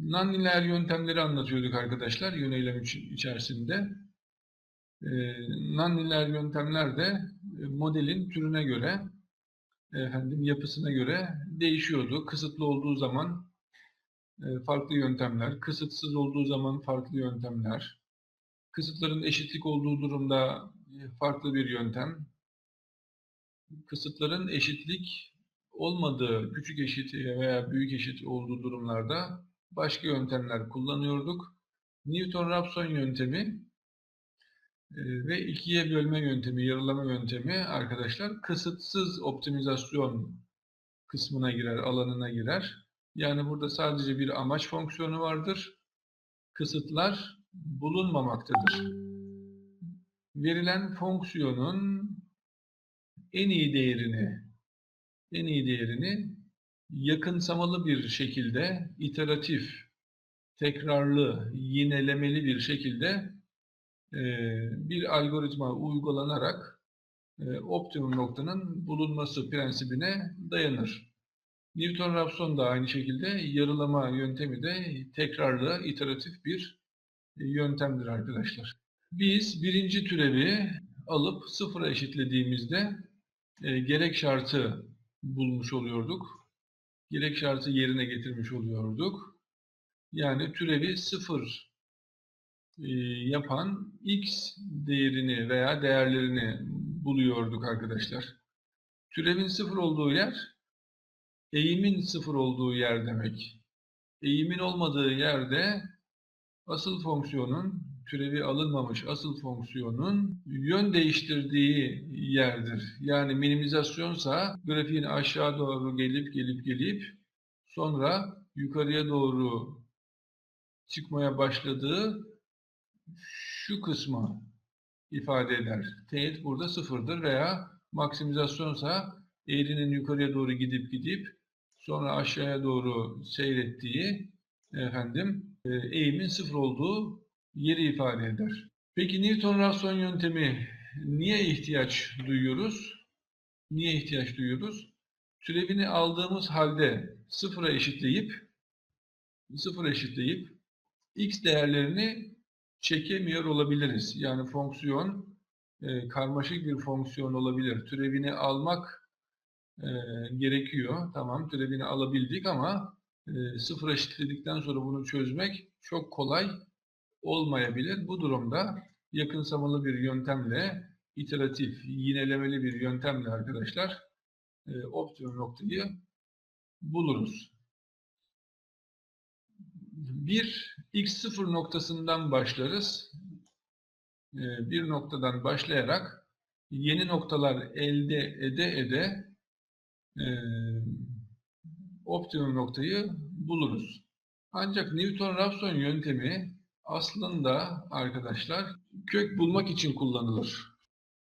Non-lineer yöntemleri anlatıyorduk arkadaşlar yöneylem iç- içerisinde. Ee, Non-lineer yöntemler de e, modelin türüne göre, efendim yapısına göre değişiyordu. Kısıtlı olduğu zaman e, farklı yöntemler, kısıtsız olduğu zaman farklı yöntemler, kısıtların eşitlik olduğu durumda e, farklı bir yöntem, kısıtların eşitlik olmadığı, küçük eşit veya büyük eşit olduğu durumlarda başka yöntemler kullanıyorduk. Newton-Raphson yöntemi e, ve ikiye bölme yöntemi, yarılama yöntemi arkadaşlar kısıtsız optimizasyon kısmına girer, alanına girer. Yani burada sadece bir amaç fonksiyonu vardır. Kısıtlar bulunmamaktadır. Verilen fonksiyonun en iyi değerini en iyi değerini yakınsamalı bir şekilde iteratif, tekrarlı, yinelemeli bir şekilde e, bir algoritma uygulanarak e, optimum noktanın bulunması prensibine dayanır. Newton-Raphson da aynı şekilde yarılama yöntemi de tekrarlı, iteratif bir e, yöntemdir arkadaşlar. Biz birinci türevi alıp sıfıra eşitlediğimizde e, gerek şartı bulmuş oluyorduk. Gerek şartı yerine getirmiş oluyorduk. Yani türevi sıfır e, yapan x değerini veya değerlerini buluyorduk arkadaşlar. Türevin sıfır olduğu yer eğimin sıfır olduğu yer demek. Eğimin olmadığı yerde asıl fonksiyonun türevi alınmamış asıl fonksiyonun yön değiştirdiği yerdir. Yani minimizasyonsa grafiğin aşağı doğru gelip gelip gelip sonra yukarıya doğru çıkmaya başladığı şu kısmı ifade eder. Teğet burada sıfırdır veya maksimizasyonsa eğrinin yukarıya doğru gidip gidip sonra aşağıya doğru seyrettiği efendim e, eğimin sıfır olduğu yeri ifade eder. Peki Newton-Raphson yöntemi niye ihtiyaç duyuyoruz? Niye ihtiyaç duyuyoruz? Türevini aldığımız halde sıfıra eşitleyip sıfıra eşitleyip x değerlerini çekemiyor olabiliriz. Yani fonksiyon e, karmaşık bir fonksiyon olabilir. Türevini almak e, gerekiyor. Tamam türevini alabildik ama e, sıfır eşitledikten sonra bunu çözmek çok kolay olmayabilir. Bu durumda yakınsamalı bir yöntemle, iteratif, yinelemeli bir yöntemle arkadaşlar e, optimum noktayı buluruz. Bir x0 noktasından başlarız. E, bir noktadan başlayarak yeni noktalar elde ede ede e, optimum noktayı buluruz. Ancak Newton-Raphson yöntemi aslında arkadaşlar kök bulmak için kullanılır.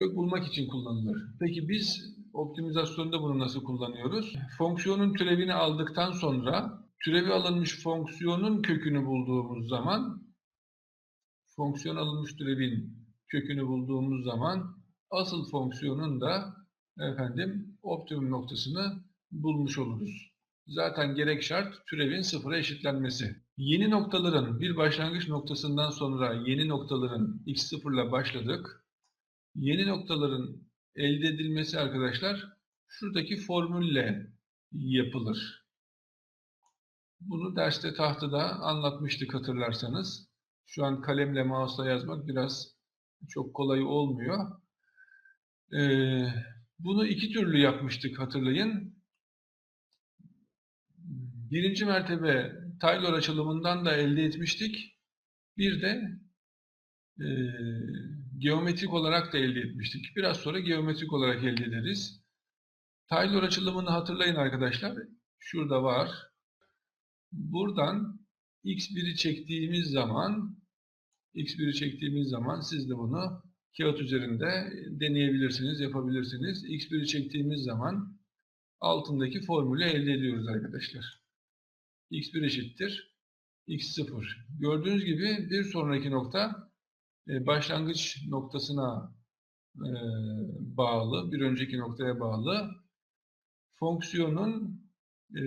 Kök bulmak için kullanılır. Peki biz optimizasyonda bunu nasıl kullanıyoruz? Fonksiyonun türevini aldıktan sonra türevi alınmış fonksiyonun kökünü bulduğumuz zaman fonksiyon alınmış türevin kökünü bulduğumuz zaman asıl fonksiyonun da efendim optimum noktasını bulmuş oluruz. Zaten gerek şart türevin sıfıra eşitlenmesi. Yeni noktaların bir başlangıç noktasından sonra yeni noktaların x0 ile başladık. Yeni noktaların elde edilmesi arkadaşlar şuradaki formülle yapılır. Bunu derste tahtada anlatmıştık hatırlarsanız. Şu an kalemle mouse'la yazmak biraz çok kolay olmuyor. Ee, bunu iki türlü yapmıştık hatırlayın. Birinci mertebe Taylor açılımından da elde etmiştik. Bir de e, geometrik olarak da elde etmiştik. Biraz sonra geometrik olarak elde ederiz. Taylor açılımını hatırlayın arkadaşlar. Şurada var. Buradan x1'i çektiğimiz zaman x1'i çektiğimiz zaman siz de bunu kağıt üzerinde deneyebilirsiniz, yapabilirsiniz. x1'i çektiğimiz zaman altındaki formülü elde ediyoruz arkadaşlar x1 eşittir x0. Gördüğünüz gibi bir sonraki nokta e, başlangıç noktasına e, bağlı, bir önceki noktaya bağlı. Fonksiyonun e,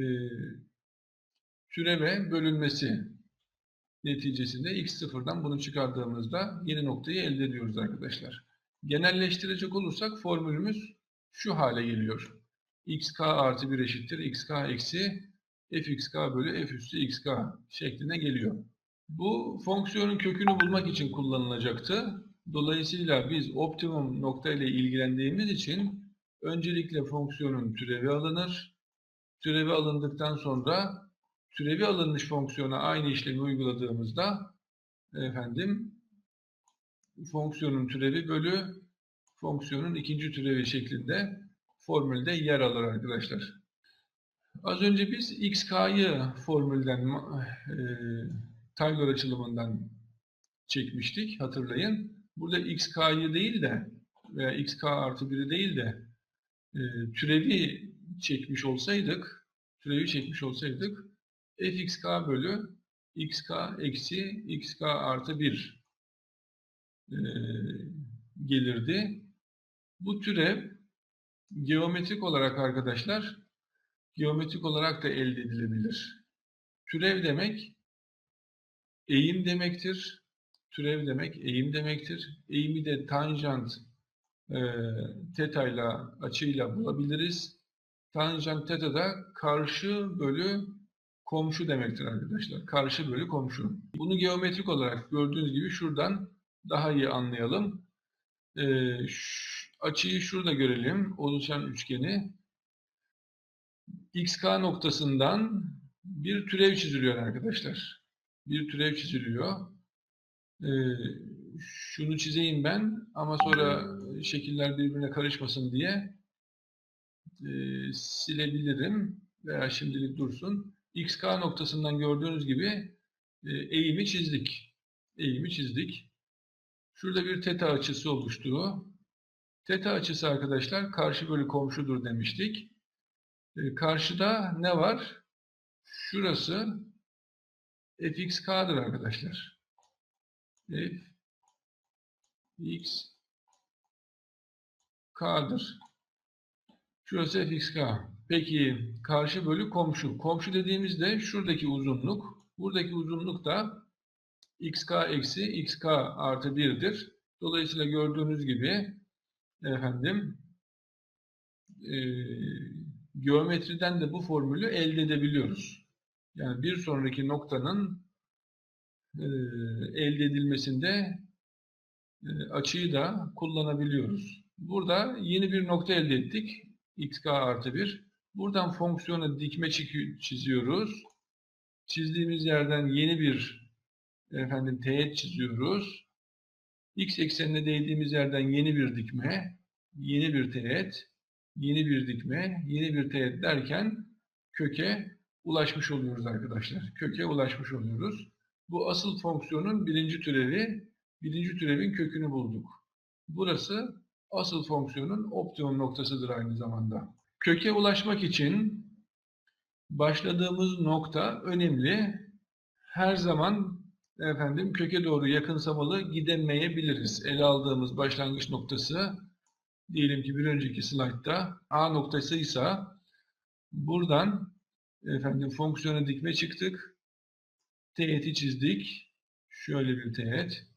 türeve bölünmesi neticesinde x0'dan bunu çıkardığımızda yeni noktayı elde ediyoruz arkadaşlar. Genelleştirecek olursak formülümüz şu hale geliyor. xk artı 1 eşittir xk eksi fxk bölü f üstü xk şeklinde geliyor. Bu fonksiyonun kökünü bulmak için kullanılacaktı. Dolayısıyla biz optimum nokta ile ilgilendiğimiz için öncelikle fonksiyonun türevi alınır. Türevi alındıktan sonra türevi alınmış fonksiyona aynı işlemi uyguladığımızda efendim fonksiyonun türevi bölü fonksiyonun ikinci türevi şeklinde formülde yer alır arkadaşlar. Az önce biz xk'yı formülden e, Taylor açılımından çekmiştik hatırlayın. Burada xk'yı değil de veya xk artı 1'i değil de e, türevi çekmiş olsaydık türevi çekmiş olsaydık fxk bölü xk eksi xk artı 1 e, gelirdi. Bu türev geometrik olarak arkadaşlar geometrik olarak da elde edilebilir. Türev demek eğim demektir. Türev demek eğim demektir. Eğimi de tanjant e, teta ile açıyla bulabiliriz. Tanjant teta da karşı bölü komşu demektir arkadaşlar. Karşı bölü komşu. Bunu geometrik olarak gördüğünüz gibi şuradan daha iyi anlayalım. E, açıyı şurada görelim. Oluşan üçgeni. XK noktasından bir türev çiziliyor arkadaşlar. Bir türev çiziliyor. Ee, şunu çizeyim ben ama sonra şekiller birbirine karışmasın diye e, silebilirim veya şimdilik dursun. XK noktasından gördüğünüz gibi e, eğimi çizdik. Eğimi çizdik. Şurada bir teta açısı oluştuğu. Teta açısı arkadaşlar karşı bölü komşudur demiştik. E, karşıda ne var? Şurası fxk'dır arkadaşlar. f. Şurası fxk. Peki karşı bölü komşu. Komşu dediğimizde şuradaki uzunluk. Buradaki uzunluk da xk eksi xk artı 1'dir. Dolayısıyla gördüğünüz gibi efendim e, geometriden de bu formülü elde edebiliyoruz. Yani bir sonraki noktanın e, elde edilmesinde e, açıyı da kullanabiliyoruz. Burada yeni bir nokta elde ettik. xk artı 1. Buradan fonksiyona dikme çiziyoruz. Çizdiğimiz yerden yeni bir efendim teğet çiziyoruz. x eksenine değdiğimiz yerden yeni bir dikme, yeni bir teğet, yeni bir dikme, yeni bir teğet derken köke ulaşmış oluyoruz arkadaşlar. Köke ulaşmış oluyoruz. Bu asıl fonksiyonun birinci türevi, birinci türevin kökünü bulduk. Burası asıl fonksiyonun optimum noktasıdır aynı zamanda. Köke ulaşmak için başladığımız nokta önemli. Her zaman efendim köke doğru yakınsamalı gidemeyebiliriz. Ele aldığımız başlangıç noktası diyelim ki bir önceki slaytta A noktasıysa buradan efendim fonksiyona dikme çıktık. Teğeti çizdik. Şöyle bir teğet.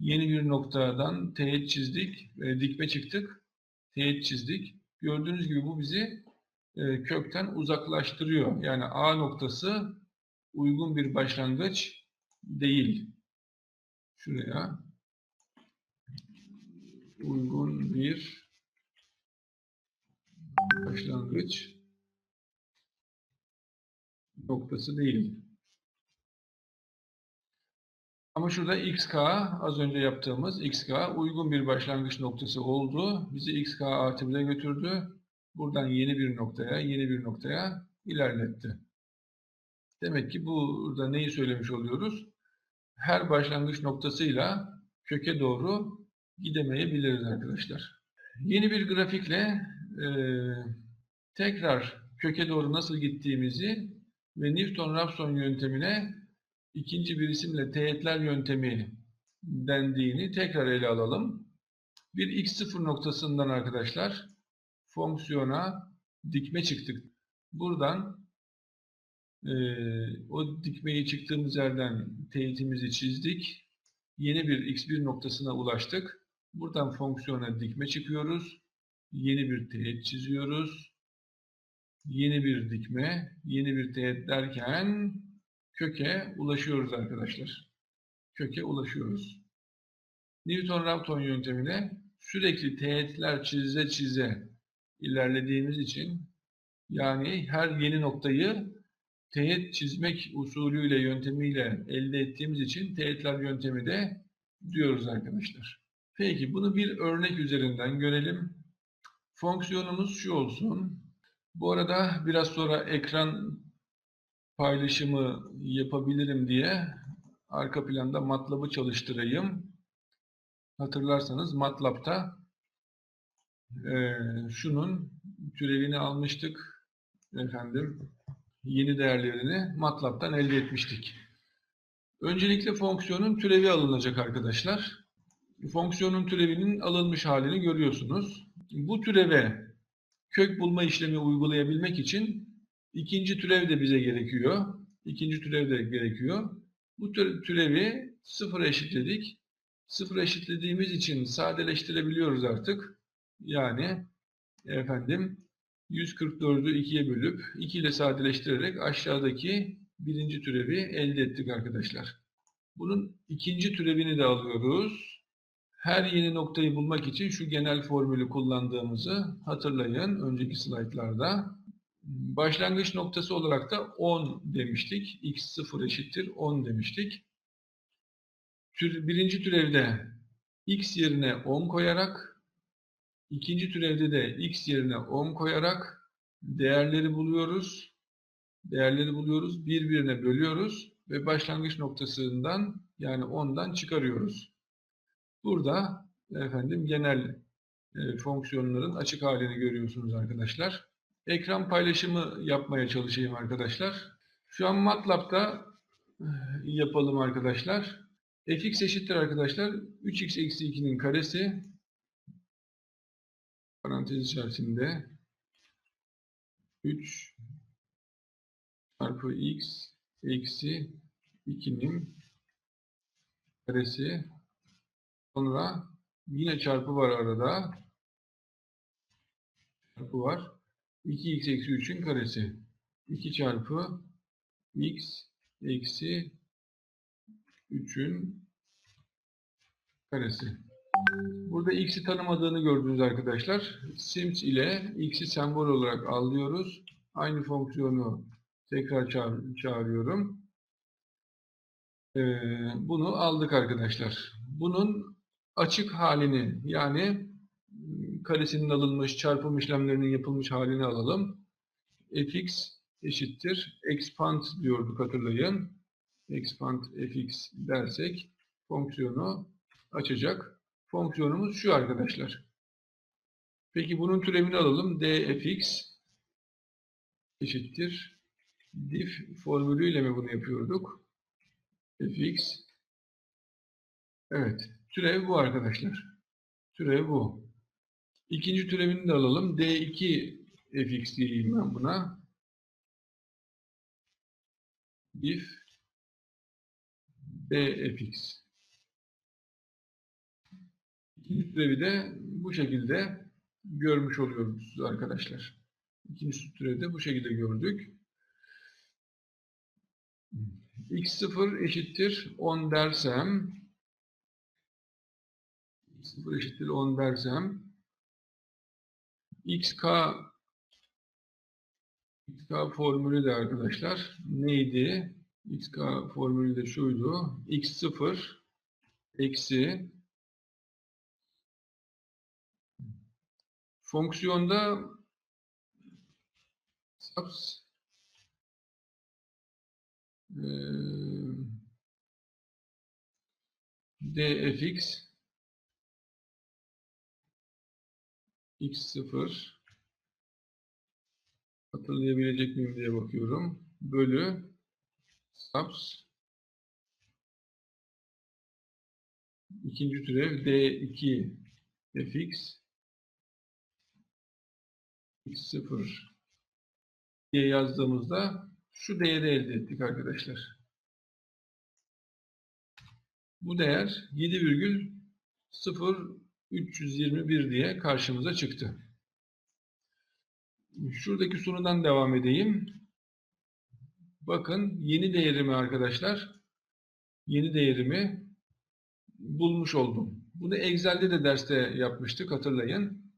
Yeni bir noktadan teğet çizdik. E, dikme çıktık. Teğet çizdik. Gördüğünüz gibi bu bizi e, kökten uzaklaştırıyor. Yani A noktası uygun bir başlangıç değil. Şuraya uygun bir başlangıç noktası değil. Ama şurada xk az önce yaptığımız xk uygun bir başlangıç noktası oldu. Bizi xk artı 1'e götürdü. Buradan yeni bir noktaya, yeni bir noktaya ilerletti. Demek ki burada neyi söylemiş oluyoruz? Her başlangıç noktasıyla köke doğru gidemeyebiliriz arkadaşlar. Yeni bir grafikle e, tekrar köke doğru nasıl gittiğimizi ve Newton-Raphson yöntemine ikinci bir isimle teğetler yöntemi dendiğini tekrar ele alalım. Bir x0 noktasından arkadaşlar fonksiyona dikme çıktık. Buradan Ee, o dikmeyi çıktığımız yerden teyitimizi çizdik. Yeni bir x1 noktasına ulaştık. Buradan fonksiyona dikme çıkıyoruz. Yeni bir teğet çiziyoruz. Yeni bir dikme, yeni bir teğet derken köke ulaşıyoruz arkadaşlar. Köke ulaşıyoruz. Newton-Raphson yöntemine sürekli teğetler çize çize ilerlediğimiz için yani her yeni noktayı teğet çizmek usulüyle, yöntemiyle elde ettiğimiz için teğetler yöntemi de diyoruz arkadaşlar. Peki bunu bir örnek üzerinden görelim. Fonksiyonumuz şu olsun. Bu arada biraz sonra ekran paylaşımı yapabilirim diye arka planda MATLAB'ı çalıştırayım. Hatırlarsanız MATLAB'da e, şunun türevini almıştık. Efendim yeni değerlerini MATLAB'dan elde etmiştik. Öncelikle fonksiyonun türevi alınacak arkadaşlar. Fonksiyonun türevinin alınmış halini görüyorsunuz. Bu türeve kök bulma işlemi uygulayabilmek için ikinci türev de bize gerekiyor. İkinci türev de gerekiyor. Bu türevi sıfır eşitledik. Sıfır eşitlediğimiz için sadeleştirebiliyoruz artık. Yani efendim 144'ü 2'ye bölüp 2 ile sadeleştirerek aşağıdaki birinci türevi elde ettik arkadaşlar. Bunun ikinci türevini de alıyoruz. Her yeni noktayı bulmak için şu genel formülü kullandığımızı hatırlayın önceki slaytlarda. Başlangıç noktası olarak da 10 demiştik. x0 eşittir 10 demiştik. Birinci türevde x yerine 10 koyarak, ikinci türevde de x yerine 10 koyarak değerleri buluyoruz. Değerleri buluyoruz, birbirine bölüyoruz ve başlangıç noktasından yani 10'dan çıkarıyoruz. Burada efendim genel e, fonksiyonların açık halini görüyorsunuz arkadaşlar. Ekran paylaşımı yapmaya çalışayım arkadaşlar. Şu an MATLAB'da e, yapalım arkadaşlar. fx eşittir arkadaşlar. 3x eksi 2'nin karesi parantez içerisinde 3 çarpı x eksi 2'nin karesi sonra yine çarpı var arada çarpı var 2x eksi 3'ün karesi 2 çarpı x eksi 3'ün karesi. Burada x'i tanımadığını gördünüz arkadaşlar. Sims ile x'i sembol olarak alıyoruz. Aynı fonksiyonu tekrar çağır çağırıyorum. Ee, bunu aldık arkadaşlar. Bunun açık halini yani karesinin alınmış, çarpım işlemlerinin yapılmış halini alalım. fx eşittir. expand diyorduk hatırlayın. expand fx dersek fonksiyonu açacak. Fonksiyonumuz şu arkadaşlar. Peki bunun türevini alalım. dfx eşittir. diff formülüyle mi bunu yapıyorduk? fx Evet. Türev bu arkadaşlar. Türev bu. İkinci türevini de alalım. D2 fx diyeyim ben buna. if bfx. İkinci türevi de bu şekilde görmüş oluyoruz arkadaşlar. İkinci türevi de bu şekilde gördük. x0 eşittir 10 dersem x0 eşittir 10 dersem xk xk formülü de arkadaşlar neydi? xk formülü de şuydu. x0 eksi fonksiyonda subs e, dfx x0 hatırlayabilecek miyim diye bakıyorum. Bölü subs ikinci türev d2 fx x0 diye yazdığımızda şu değeri elde ettik arkadaşlar. Bu değer 7,0321 diye karşımıza çıktı. Şuradaki sorudan devam edeyim. Bakın yeni değerimi arkadaşlar, yeni değerimi bulmuş oldum. Bunu Excel'de de derste yapmıştık hatırlayın.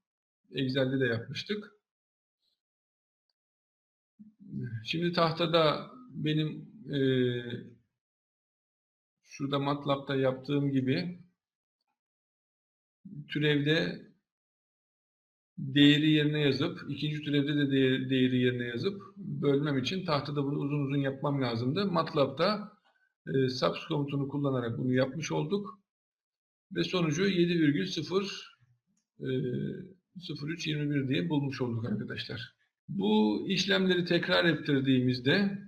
Excel'de de yapmıştık. Şimdi tahtada benim e, şurada MATLAB'da yaptığım gibi türevde değeri yerine yazıp, ikinci türevde de değeri, yerine yazıp bölmem için tahtada bunu uzun uzun yapmam lazımdı. MATLAB'da e, subs komutunu kullanarak bunu yapmış olduk. Ve sonucu 7,0 e, 0321 diye bulmuş olduk arkadaşlar. Bu işlemleri tekrar ettirdiğimizde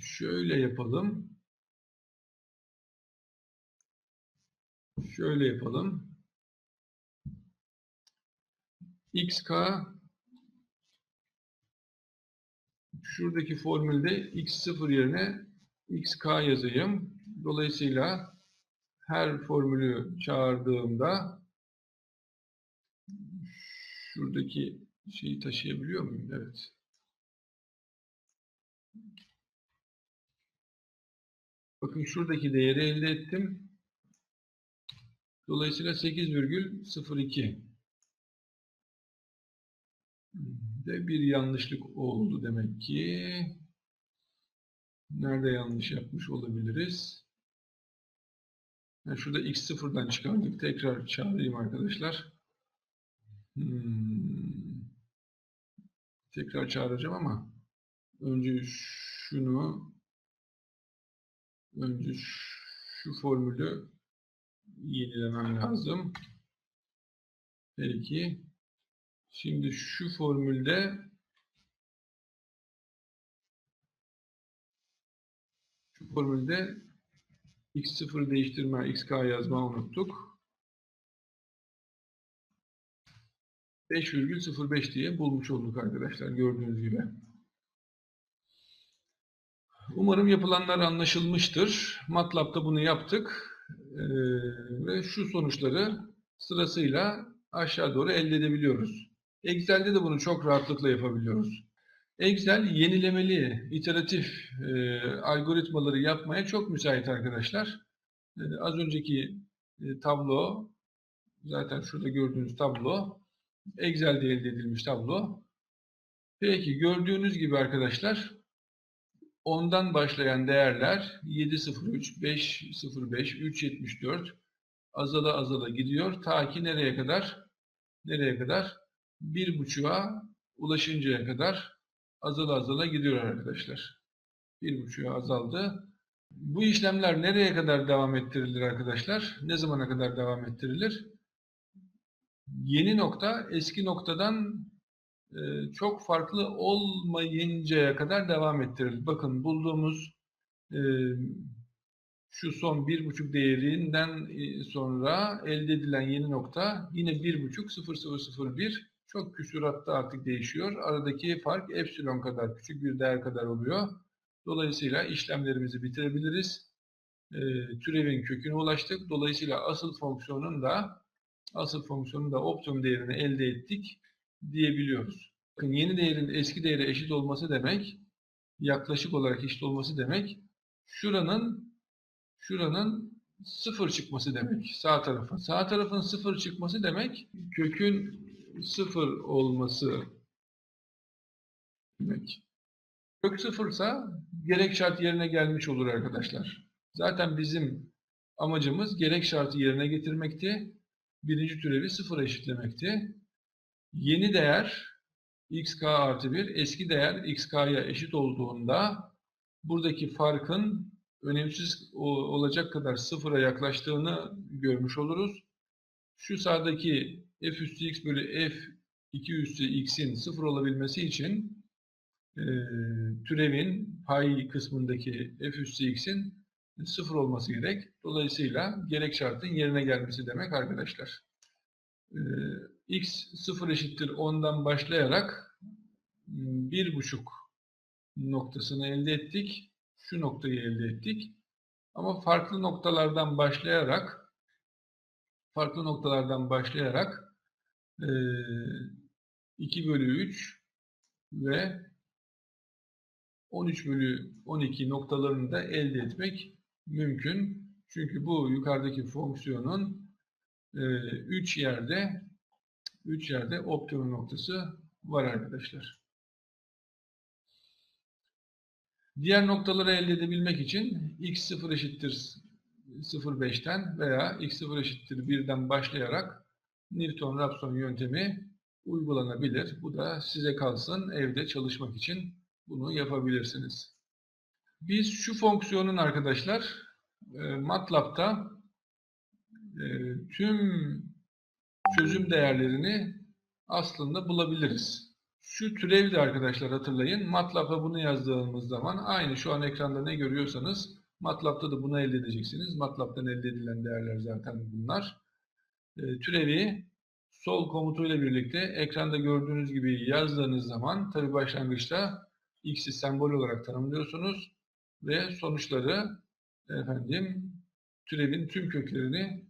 şöyle yapalım. Şöyle yapalım. xk şuradaki formülde x0 yerine xk yazayım. Dolayısıyla her formülü çağırdığımda şuradaki şeyi taşıyabiliyor muyum? Evet. Bakın şuradaki değeri elde ettim. Dolayısıyla 8,02 de bir yanlışlık oldu demek ki. Nerede yanlış yapmış olabiliriz? Yani şurada x sıfırdan çıkardık. Tekrar çağırayım arkadaşlar. Hmm. Tekrar çağıracağım ama önce şunu önce şu formülü yenilemem lazım. Peki. Şimdi şu formülde şu formülde x0 değiştirme, xk yazma unuttuk. 5,05 diye bulmuş olduk arkadaşlar gördüğünüz gibi. Umarım yapılanlar anlaşılmıştır. MATLAB'da bunu yaptık. Ve şu sonuçları sırasıyla aşağı doğru elde edebiliyoruz. Excel'de de bunu çok rahatlıkla yapabiliyoruz. Excel yenilemeli, iteratif e, algoritmaları yapmaya çok müsait arkadaşlar. E, az önceki e, tablo, zaten şurada gördüğünüz tablo, Excel'de elde edilmiş tablo. Peki gördüğünüz gibi arkadaşlar, ondan başlayan değerler 703, 505, 374 azala azala gidiyor. Ta ki nereye kadar? Nereye kadar? Bir buçuğa ulaşıncaya kadar azala azala gidiyor arkadaşlar. Bir buçuğa azaldı. Bu işlemler nereye kadar devam ettirilir arkadaşlar? Ne zamana kadar devam ettirilir? Yeni nokta eski noktadan çok farklı olmayıncaya kadar devam ettirilir. Bakın bulduğumuz şu son bir buçuk değerinden e, sonra elde edilen yeni nokta yine bir buçuk 0,001 çok küsuratta artık değişiyor. Aradaki fark epsilon kadar küçük bir değer kadar oluyor. Dolayısıyla işlemlerimizi bitirebiliriz. Türevin köküne ulaştık. Dolayısıyla asıl fonksiyonun da asıl fonksiyonun da optimum değerini elde ettik diyebiliyoruz. Bakın yeni değerin eski değere eşit olması demek yaklaşık olarak eşit olması demek şuranın şuranın sıfır çıkması demek sağ tarafın. Sağ tarafın sıfır çıkması demek kökün sıfır olması demek. Kök sıfırsa gerek şart yerine gelmiş olur arkadaşlar. Zaten bizim amacımız gerek şartı yerine getirmekti. Birinci türevi sıfıra eşitlemekti. Yeni değer xk artı 1 eski değer xk'ya eşit olduğunda buradaki farkın önemsiz olacak kadar sıfıra yaklaştığını görmüş oluruz. Şu sağdaki f üstü x bölü f 2 üstü x'in sıfır olabilmesi için e, türevin pay kısmındaki f üstü x'in sıfır olması gerek. Dolayısıyla gerek şartın yerine gelmesi demek arkadaşlar. E, x sıfır eşittir 10'dan başlayarak bir buçuk noktasını elde ettik. Şu noktayı elde ettik. Ama farklı noktalardan başlayarak farklı noktalardan başlayarak eee 2 bölü 3 ve 13 bölü 12 noktalarını da elde etmek mümkün. Çünkü bu yukarıdaki fonksiyonun 3 yerde 3 yerde optimum noktası var arkadaşlar. Diğer noktaları elde edebilmek için x0 eşittir 0,5'ten veya x0 eşittir 1'den başlayarak Newton-Raphson yöntemi uygulanabilir. Bu da size kalsın evde çalışmak için bunu yapabilirsiniz. Biz şu fonksiyonun arkadaşlar e, MATLAB'da e, tüm çözüm değerlerini aslında bulabiliriz. Şu türevi de arkadaşlar hatırlayın. MATLAB'a bunu yazdığımız zaman aynı şu an ekranda ne görüyorsanız MATLAB'da da bunu elde edeceksiniz. MATLAB'dan elde edilen değerler zaten bunlar. E, türevi sol komutuyla birlikte ekranda gördüğünüz gibi yazdığınız zaman tabi başlangıçta x'i sembol olarak tanımlıyorsunuz ve sonuçları efendim türevin tüm köklerini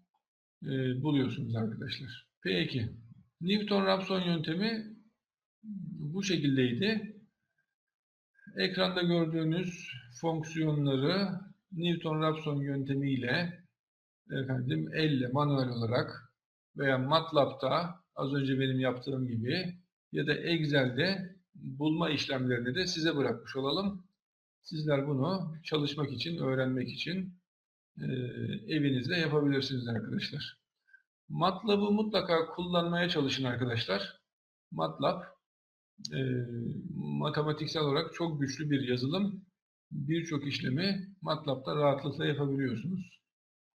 e, buluyorsunuz arkadaşlar. Peki Newton-Raphson yöntemi bu şekildeydi. Ekranda gördüğünüz fonksiyonları Newton-Raphson yöntemiyle efendim elle manuel olarak veya MATLAB'da az önce benim yaptığım gibi ya da Excel'de bulma işlemlerini de size bırakmış olalım. Sizler bunu çalışmak için, öğrenmek için e, evinizde yapabilirsiniz arkadaşlar. MATLAB'ı mutlaka kullanmaya çalışın arkadaşlar. MATLAB e, matematiksel olarak çok güçlü bir yazılım. Birçok işlemi MATLAB'da rahatlıkla yapabiliyorsunuz.